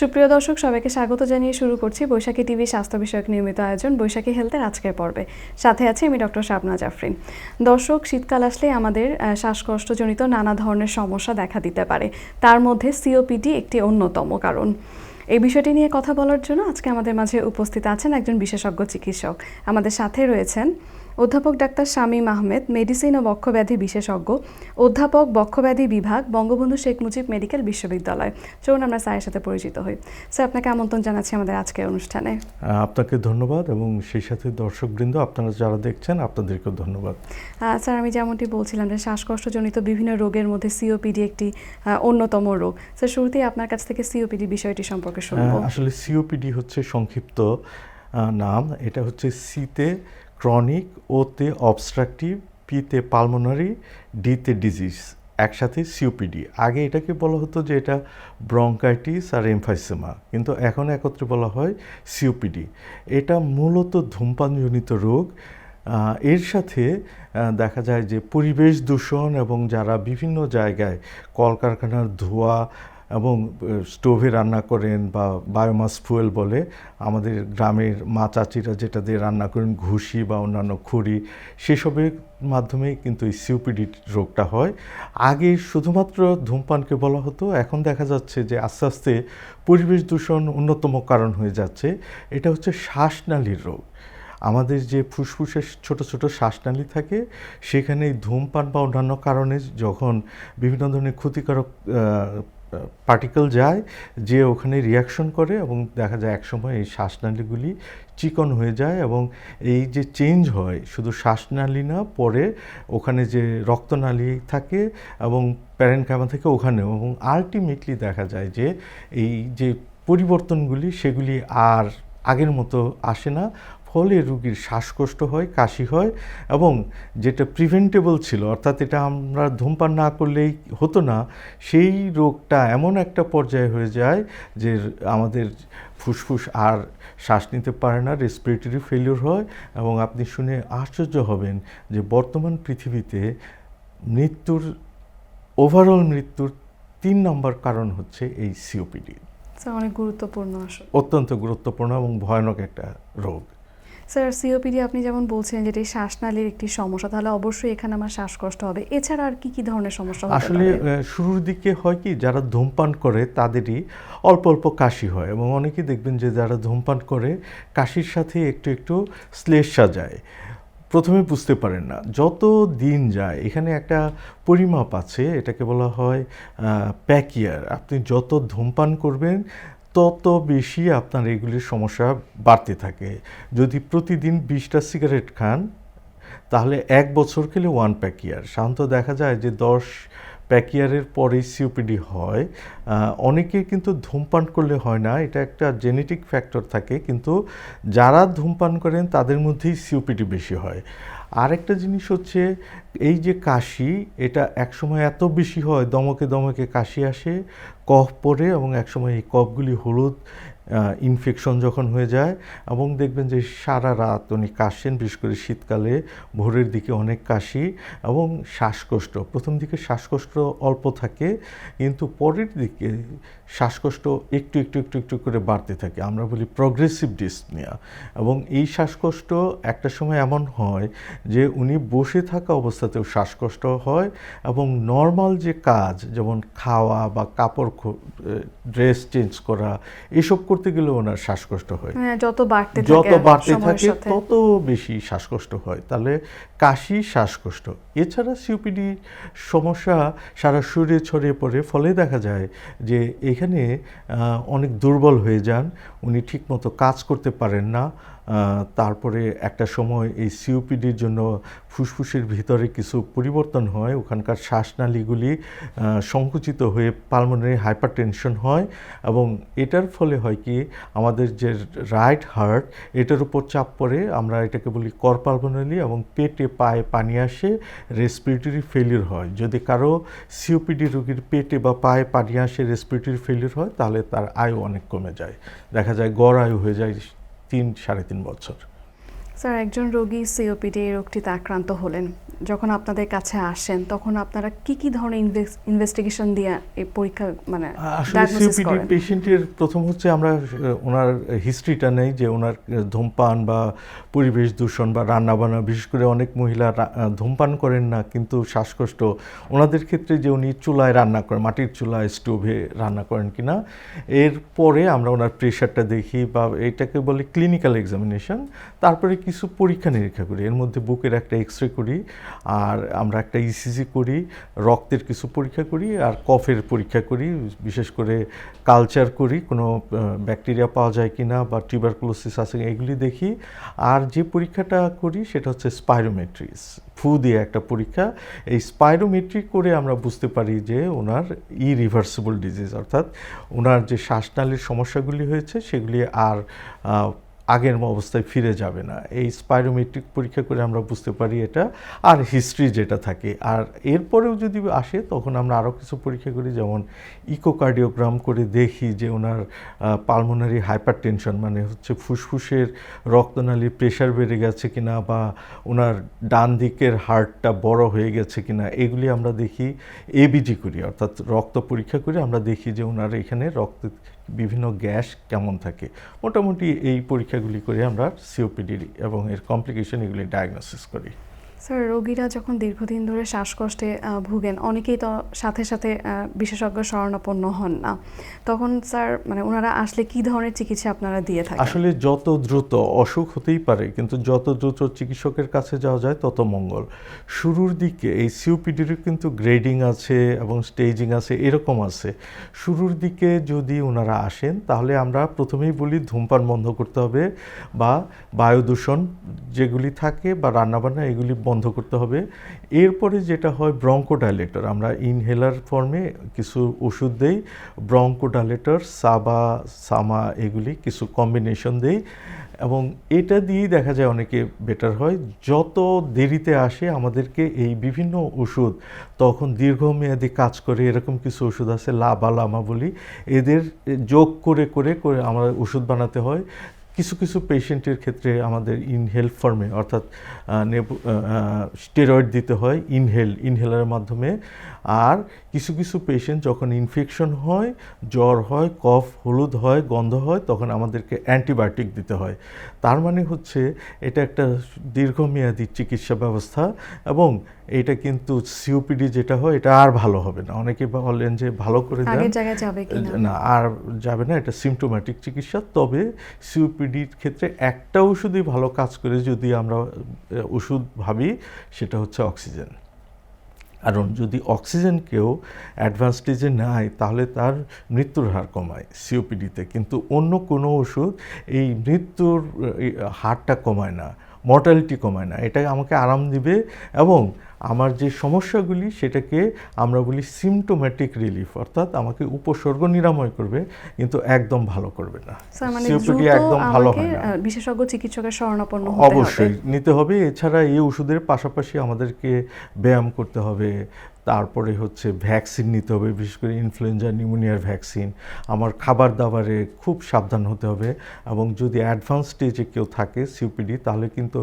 সুপ্রিয় দর্শক, সবাইকে স্বাগত জানিয়ে শুরু করছি বৈশাখী টিভি স্বাস্থ্য বিষয়ক নিয়মিত আয়োজন, বৈশাখী হেলথের আজকের পর্বে। সাথে আছি আমি ডক্টর শাবনা জাফরিন। দর্শক, শীতকাল আসলে আমাদের শ্বাসকষ্টজনিত নানা ধরনের সমস্যা দেখা দিতে পারে। তার মধ্যে সিওপিডি একটি অন্যতম কারণ। এই বিষয়টি নিয়ে কথা বলার জন্য আজকে আমাদের মাঝে উপস্থিত আছেন একজন বিশেষজ্ঞ চিকিৎসক। আমাদের সাথে রয়েছেন অধ্যাপক ডাক্তার শামীম আহমেদ মেডিসিন ও বক্ষব্যাধি বিশেষজ্ঞ অধ্যাপক বক্ষব্যাধি বিভাগ বঙ্গবন্ধু শেখ মুজিব মেডিকেল বিশ্ববিদ্যালয়। চলুন আমরা স্যারের সাথে পরিচিত হই। স্যার আপনাকে আমন্ত্রণ জানাচ্ছি আমাদের আজকের অনুষ্ঠানে। আপনাকে ধন্যবাদ এবং সেই সাথে দর্শকবৃন্দ আপনারা যারা দেখছেন আপনাদেরকেও ধন্যবাদ। স্যার আমি যেমনটি বলছিলাম যে শ্বাসকষ্টজনিত বিভিন্ন রোগের মধ্যে সিওপিডি একটি অন্যতম রোগ। স্যার শুরুতেই আপনার কাছ থেকে সিওপিডি বিষয়টি সম্পর্কে শুনব। আসলে সিওপিডি হচ্ছে সংক্ষিপ্ত নাম। এটা হচ্ছে সিতে ক্রনিক ওতে অবস্ট্রাকটিভ পিতে পালমোনারি ডিতে ডিজিজ একসাথে সিওপিডি আগে এটাকে বলা হতো যে এটা ব্রঙ্কাইটিস আর এমফাইসেমা কিন্তু এখন একত্রে বলা হয় সিওপিডি এটা মূলত ধূমপানজনিত রোগ। এর সাথে দেখা যায় যে পরিবেশ দূষণ এবং যারা বিভিন্ন জায়গায় কলকারখানার ধোঁয়া এবং স্টোভে রান্না করেন বা বায়োমাস ফুয়েল বলে, আমাদের গ্রামের মা চাচিরা যেটা দিয়ে রান্না করেন, ঘুষি বা অন্যান্য খড়ি সেসবের মাধ্যমে কিন্তু এই সিওপিডি রোগটা হয়। আগে শুধুমাত্র ধূমপানকে বলা হতো, এখন দেখা যাচ্ছে যে আস্তে আস্তে পরিবেশ দূষণ অন্যতম কারণ হয়ে যাচ্ছে। এটা হচ্ছে শ্বাসনালীর রোগ। আমাদের যে ফুসফুসের ছোট ছোট শ্বাসনালী থাকে, সেখানে ধূমপান বা অন্যান্য কারণে যখন বিভিন্ন ধরনের ক্ষতিকারক পার্টিকেল যায়, যে ওখানে রিয়াকশন করে এবং দেখা যায় একসময় এই শ্বাসনালীগুলি চিকন হয়ে যায় এবং এই যে চেঞ্জ হয়, শুধু শ্বাসনালী না, পরে ওখানে যে রক্তনালী থাকে এবং প্যারেনকামা থেকে ওখানেও এবং আলটিমেটলি দেখা যায় যে এই যে পরিবর্তনগুলি সেগুলি আর আগের মতো আসে না। ফলে রুগীর শ্বাসকষ্ট হয় কাশি হয় এবং যেটা প্রিভেন্টেবল ছিল অর্থাৎ এটা আমরা ধূমপান না করলেই হতো না সেই রোগটা এমন একটা পর্যায়ে হয়ে যায় যে আমাদের ফুসফুস আর শ্বাস নিতে পারে না রেসপিরেটরি ফেলিওর হয় এবং আপনি শুনে আশ্চর্য হবেন যে বর্তমান পৃথিবীতে মৃত্যুর ওভারঅল মৃত্যুর তিন নম্বর কারণ হচ্ছে এই সিওপিডি অনেক গুরুত্বপূর্ণ অত্যন্ত গুরুত্বপূর্ণ এবং ভয়ানক একটা রোগ। স্যার সিওপিডি আপনি যেমন বলছিলেন যেটি শ্বাসনালীর একটি সমস্যা তাহলে অবশ্যই এখানে আমার শ্বাসকষ্ট হবে। এছাড়া আর কি কি ধরনের সমস্যা আসলে শুরুর দিকে হয় কি যারা ধূমপান করে তাদেরই অল্প অল্প কাশি হয় এবং অনেকেই দেখবেন যে যারা ধূমপান করে কাশির সাথে একটু একটু শ্লেষা যায় প্রথমে বুঝতে পারেন না যত দিন যায় এখানে একটা পরিমাপ আছে এটাকে বলা হয় প্যাকিয়ার। আপনি যত ধূমপান করবেন তত বেশি আপনার এগুলির সমস্যা বাড়তে থাকে। যদি প্রতিদিন বিশটা সিগারেট খান, তাহলে এক বছর খেলে ওয়ান প্যাক ইয়ার সাধারণত দেখা যায় যে দশ প্যাক ইয়ারের পরে সিওপিডি হয়। অনেকে কিন্তু ধূমপান করলে হয় না, এটা একটা জেনেটিক ফ্যাক্টর থাকে। কিন্তু যারা ধূমপান করেন, তাদের মধ্যেই সিওপিডি বেশি হয়। আরেকটা জিনিস হচ্ছে, এই যে কাশি, এটা একসময় এত বেশি হয়, দমকে দমকে কাশি আসে, কফ পরে এবং একসময় এই কফগুলি হলুদ ইনফেকশন যখন হয়ে যায় এবং দেখবেন যে সারা রাত উনি কাশেন, বিশেষ করে শীতকালে ভোরের দিকে অনেক কাশি এবং শ্বাসকষ্ট। প্রথম দিকে শ্বাসকষ্ট অল্প থাকে কিন্তু পরের দিকে শ্বাসকষ্ট একটু একটু একটু একটু করে বাড়তে থাকে। আমরা বলি প্রগ্রেসিভ ডিসনিয়া এবং এই শ্বাসকষ্ট একটা সময় এমন হয় যে উনি বসে থাকা অবস্থাতেও শ্বাসকষ্ট হয় এবং নর্মাল যে কাজ যেমন খাওয়া বা কাপড় ড্রেস চেঞ্জ করা, এসব করতে গেলে ওনার শ্বাসকষ্ট হয়। হ্যাঁ, যত বাড়তে যত বাড়তে থাকে তত বেশি শ্বাসকষ্ট হয়। তাহলে কাশি শ্বাসকষ্ট। এছাড়া সিওপিডি সমস্যা সারা শরীরে ছড়িয়ে পড়ে ফলে দেখা যায় যে এখানে অনেক দুর্বল হয়ে যান। উনি ঠিকমতো কাজ করতে পারেন না। তারপরে একটা সময় এই সিওপিডির জন্য ফুসফুসের ভিতরে কিছু পরিবর্তন হয়, ওখানকার শ্বাসনালীগুলি সংকুচিত হয়ে পালমোনারি হাইপারটেনশন হয় এবং এটার ফলে হয় কি, আমাদের যে রাইট হার্ট এটার উপর চাপ পড়ে, আমরা এটাকে বলি কর করপালমোনালি এবং পেটে পায়ে পানি আসে রেসপিরেটরি ফেলিওর হয়। যদি কারও সিওপিডি রোগীর পেটে বা পায়ে পানি আসে রেসপিরেটরি ফেলিওর হয়, তাহলে তার আয়ু অনেক কমে যায়। দেখা যায় গড় আয়ু হয়ে যায় তিন সাড়ে তিন বছর। স্যার একজন রোগী সিওপিডি এই রোগটিতে আক্রান্ত হলেন। যখন আপনাদের কাছে আসেন তখন আপনারা কি কি ধরনের ইনভেস্টিগেশন দিয়ে এই পরীক্ষা মানে সিওপিডি পেশেন্টের প্রথম হচ্ছে আমরা ওনার হিস্ট্রিটা নেই যে ওনার ধূমপান বা পরিবেশ দূষণ বা রান্নাবান্না বিশেষ করে অনেক মহিলা ধূমপান করেন না কিন্তু শ্বাসকষ্ট। ওনাদের ক্ষেত্রে যে উনি চুলায় রান্না করেন মাটির চুলায় স্টোভে রান্না করেন কিনা এরপরে আমরা ওনার প্রেশারটা দেখি বা এটাকে বলে ক্লিনিক্যাল এক্সামিনেশন তারপরে কিছু পরীক্ষা নিরীক্ষা করি। এর মধ্যে বুকের একটা এক্স রে করি, আর আমরা একটা ইসিজি করি, রক্তের কিছু পরীক্ষা করি, আর কফের পরীক্ষা করি। বিশেষ করে কালচার করি, কোনো ব্যাকটেরিয়া পাওয়া যায় কিনা বা টিউবারকুলোসিস আছে এগুলি দেখি। আর যে পরীক্ষাটা করি সেটা হচ্ছে স্পাইরোমেট্রি ফু দিয়ে একটা পরীক্ষা। এই স্পাইরোমেট্রি করে আমরা বুঝতে পারি যে ওনার ইরিভার্সিবল ডিজিজ অর্থাৎ ওনার যে শ্বাসনালীর সমস্যাগুলি হয়েছে, সেগুলি আর আগের অবস্থায় ফিরে যাবে না। এই স্পাইরোমেট্রিক পরীক্ষা করে আমরা বুঝতে পারি এটা। আর হিস্ট্রি যেটা থাকে। আর এরপরেও যদি আসে, তখন আমরা আরও কিছু পরীক্ষা করি। যেমন ইকোকার্ডিওগ্রাম করে দেখি যে ওনার পালমোনারি হাইপার টেনশন মানে হচ্ছে ফুসফুসের রক্তনালীর প্রেশার বেড়ে গেছে কিনা বা ওনার ডান দিকের হার্টটা বড় হয়ে গেছে কিনা, এগুলি আমরা দেখি। এবিজি করি, অর্থাৎ রক্ত পরীক্ষা করে আমরা দেখি যে ওনার এখানে রক্ত বিভিন্ন গ্যাস কেমন থাকে। মোটামুটি এই পরীক্ষাগুলি করে আমরা সিওপিডি এবং এর কমপ্লিকেশন এগুলি ডায়াগনোসিস করি। স্যার রোগীরা যখন দীর্ঘদিন ধরে শ্বাসকষ্টে ভুগেন, অনেকেই তো সাথে সাথে বিশেষজ্ঞ শরণাপন্ন হন না। তখন স্যার মানে ওনারা আসলে কি ধরনের চিকিৎসা আপনারা দিয়ে থাকেন? আসলে যত দ্রুত অসুখ হতেই পারে, কিন্তু যত দ্রুত চিকিৎসকের কাছে যাওয়া যায়, তত মঙ্গল। শুরুর দিকে এই সিওপিডির কিন্তু গ্রেডিং আছে এবং স্টেজিং আছে, এরকম আছে। শুরুর দিকে যদি ওনারা আসেন, তাহলে আমরা প্রথমেই বলি ধূমপান বন্ধ করতে হবে বা বায়ু দূষণ যেগুলি থাকে বা রান্নাবান্না, এগুলি বন্ধ করতে হবে। এরপরে যেটা হয় ব্রঙ্কোডাইলেটর, আমরা ইনহেলার ফর্মে কিছু ওষুধ দেই, ব্রঙ্কোডাইলেটর, সাবা, সামা এগুলি কিছু কম্বিনেশন দেই এবং এটা দিয়েই দেখা যায় অনেকে বেটার হয়। যত দেরিতে আসে আমাদেরকে এই বিভিন্ন ওষুধ, তখন দীর্ঘমেয়াদী কাজ করে এরকম কিছু ওষুধ আছে লাবা লামা বলি, এদের যোগ করে করে করে আমরা ওষুধ বানাতে হয়। কিছু কিছু পেশেন্টের ক্ষেত্রে আমাদের ইনহেল ফর্মে অর্থাৎ স্টেরয়েড দিতে হয় ইনহেল ইনহেলারের মাধ্যমে। আর কিছু কিছু পেশেন্ট যখন ইনফেকশন হয় জ্বর হয় কফ হলুদ হয় গন্ধ হয় তখন আমাদেরকে অ্যান্টিবায়োটিক দিতে হয়। তার মানে হচ্ছে এটা একটা দীর্ঘমেয়াদী চিকিৎসা ব্যবস্থা এবং এটা কিন্তু সিওপিডি যেটা হয় এটা আর ভালো হবে না। অনেকে বলেন যে ভালো করে দেন। না আর যাবে না এটা সিমটোম্যাটিক চিকিৎসা। তবে সিওপিডির ক্ষেত্রে একটা ওষুধই ভালো কাজ করে যদি আমরা ওষুধ ভাবি, সেটা হচ্ছে অক্সিজেন। কারণ যদি অক্সিজেন কেউ অ্যাডভান্স স্টেজে নেয়, তাহলে তার মৃত্যুর হার কমায় সিওপিডিতে কিন্তু অন্য কোনো ওষুধ এই মৃত্যুর হারটা কমায় না। মর্টালিটি কমায় না। এটা আমাকে আরাম দিবে এবং আমার যে সমস্যাগুলি সেটাকে আমরা বলি সিমটোম্যাটিক রিলিফ অর্থাৎ আমাকে উপসর্গ নিরাময় করবে কিন্তু একদম ভালো করবে না। মানে একদম ভালো হয় না। বিশেষজ্ঞ চিকিৎসকের শরণাপন্ন অবশ্যই নিতে হবে। এছাড়া এই ওষুধের পাশাপাশি আমাদেরকে ব্যায়াম করতে হবে তারপরে হচ্ছে ভ্যাকসিন নিতে হবে, বিশেষ করে ইনফ্লুয়েঞ্জা নিউমোনিয়ার ভ্যাকসিন আমার খাবার দাবারে খুব সাবধান হতে হবে এবং যদি অ্যাডভান্স স্টেজে কেউ থাকে সিউপিডি তাহলে কিন্তু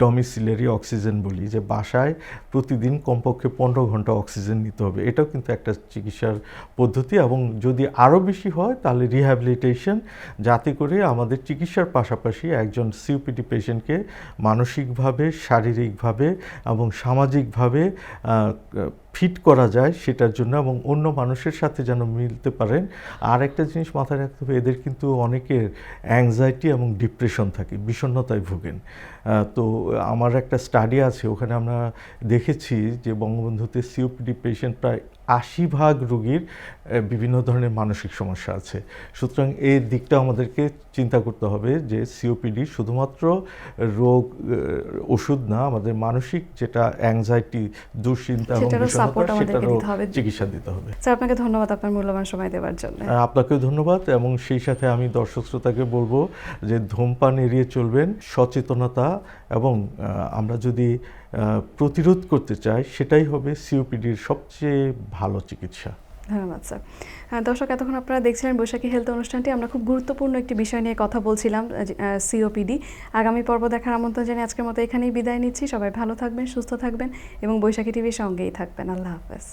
ডমিসিলারি অক্সিজেন বলি, যে বাসায় প্রতিদিন কমপক্ষে পনেরো ঘণ্টা অক্সিজেন নিতে হবে। এটাও কিন্তু একটা চিকিৎসার পদ্ধতি এবং যদি আরও বেশি হয়, তাহলে রিহ্যাবিলিটেশন যাতে করে আমাদের চিকিৎসার পাশাপাশি একজন সিউপিডি পেশেন্টকে মানসিকভাবে, শারীরিকভাবে এবং সামাজিকভাবে ফিট করা যায় সেটার জন্য এবং অন্য মানুষের সাথে যেন মিলতে পারেন। আর একটা জিনিস মাথায় রাখতে হবে, এদের কিন্তু অনেকের অ্যাংজাইটি এবং ডিপ্রেশন থাকে, বিষণ্ণতায় ভোগেন। তো আমার একটা স্টাডি আছে, ওখানে আমরা দেখেছি যে বঙ্গবন্ধুতে সিওপিডি পেশেন্ট প্রায় আশি ভাগ রোগীর বিভিন্ন ধরনের মানসিক সমস্যা আছে। সুতরাং এই দিকটা আমাদেরকে চিন্তা করতে হবে যে সিওপিডি শুধুমাত্র রোগ ওষুধ না আমাদের মানসিক যেটা অ্যাংজাইটি দুশ্চিন্তা সেটারও। চিকিৎসা দিতে হবে। স্যার আপনাকে ধন্যবাদ আপনার মূল্যবান সময় দেওয়ার জন্য। আপনাকেও ধন্যবাদ এবং সেই সাথে আমি দর্শক শ্রোতাকে বলব যে ধূমপান এড়িয়ে চলবেন সচেতনতা এবং আমরা যদি প্রতিরোধ করতে চায়, সেটাই হবে সিওপিডির সবচেয়ে ভালো চিকিৎসা। ধন্যবাদ, স্যার। দর্শক, এতক্ষণ আপনারা দেখছিলেন বৈশাখী হেলথ অনুষ্ঠানটি। আমরা খুব গুরুত্বপূর্ণ একটি বিষয় নিয়ে কথা বলছিলাম সিওপিডি। আগামী পর্ব দেখার আমন্ত্রণ জানিয়ে আজকের মতো এখানেই বিদায় নিচ্ছি। সবাই ভালো থাকবেন, সুস্থ থাকবেন এবং বৈশাখী টিভির সঙ্গেই থাকবেন। আল্লাহ হাফেজ।